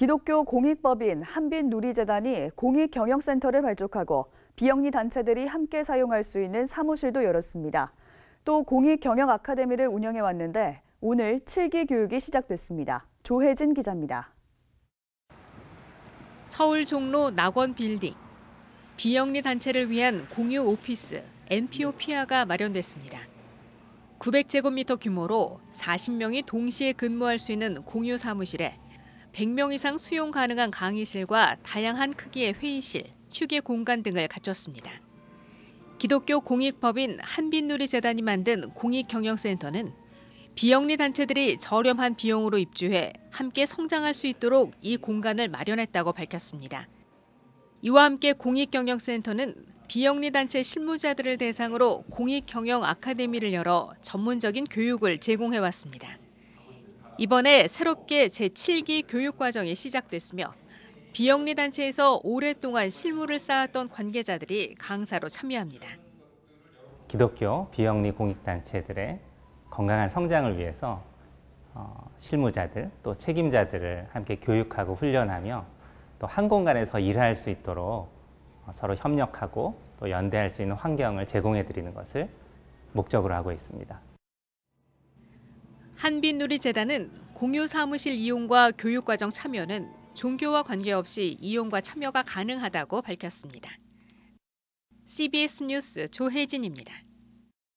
기독교 공익법인 한빛누리재단이 공익경영센터를 발족하고 비영리 단체들이 함께 사용할 수 있는 사무실도 열었습니다. 또 공익경영 아카데미를 운영해 왔는데 오늘 7기 교육이 시작됐습니다. 조혜진 기자입니다. 서울 종로 낙원 빌딩. 비영리 단체를 위한 공유 오피스 NPO 피아가 마련됐습니다. 900제곱미터 규모로 40명이 동시에 근무할 수 있는 공유 사무실에 100명 이상 수용 가능한 강의실과 다양한 크기의 회의실, 휴게 공간 등을 갖췄습니다. 기독교 공익법인 한빛누리재단이 만든 공익경영센터는 비영리 단체들이 저렴한 비용으로 입주해 함께 성장할 수 있도록 이 공간을 마련했다고 밝혔습니다. 이와 함께 공익경영센터는 비영리 단체 실무자들을 대상으로 공익경영 아카데미를 열어 전문적인 교육을 제공해 왔습니다. 이번에 새롭게 제7기 교육과정이 시작됐으며 비영리 단체에서 오랫동안 실무를 쌓았던 관계자들이 강사로 참여합니다. 기독교 비영리 공익단체들의 건강한 성장을 위해서 어, 실무자들 또 책임자들을 함께 교육하고 훈련하며 또 한 공간에서 일할 수 있도록 어, 서로 협력하고 또 연대할 수 있는 환경을 제공해 드리는 것을 목적으로 하고 있습니다. 한빛누리재단은 공유 사무실 이용과 교육과정 참여는 종교와 관계없이 이용과 참여가 가능하다고 밝혔습니다. CBS 뉴스 조혜진입니다.